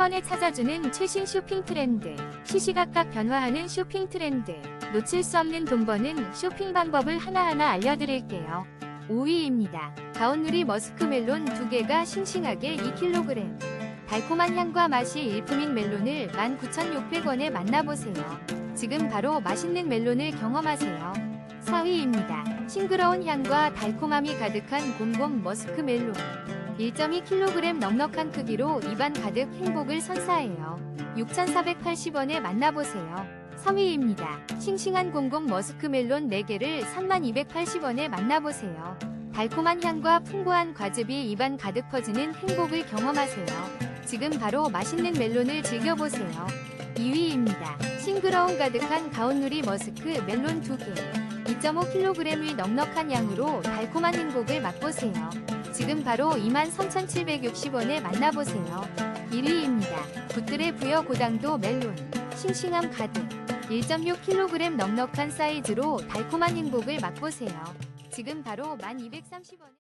번에 찾아주는 최신 쇼핑 트렌드, 시시각각 변화하는 쇼핑 트렌드, 놓칠 수 없는 돈 버는 쇼핑 방법을 하나하나 알려드릴게요. 5위입니다. 가온누리 머스크 멜론 2개가 싱싱하게 2kg. 달콤한 향과 맛이 일품인 멜론을 19,600원에 만나보세요. 지금 바로 맛있는 멜론을 경험하세요. 4위입니다. 싱그러운 향과 달콤함이 가득한 곰곰 머스크 멜론. 1.2kg 넉넉한 크기로 입안 가득 행복을 선사해요. 6,480원에 만나보세요. 3위입니다. 싱싱한 곰곰 머스크 멜론 4개를 3280원에 만나보세요. 달콤한 향과 풍부한 과즙이 입안 가득 퍼지는 행복을 경험하세요. 지금 바로 맛있는 멜론을 즐겨보세요. 2위입니다. 싱그러운 가득한 가온누리 머스크 멜론 2개. 2.5kg의 넉넉한 양으로 달콤한 행복을 맛보세요. 지금 바로 23,760원에 만나보세요. 1위입니다. 굿들의 부여 고당도 멜론. 싱싱함 가득. 1.6kg 넉넉한 사이즈로 달콤한 행복을 맛보세요. 지금 바로 1230원에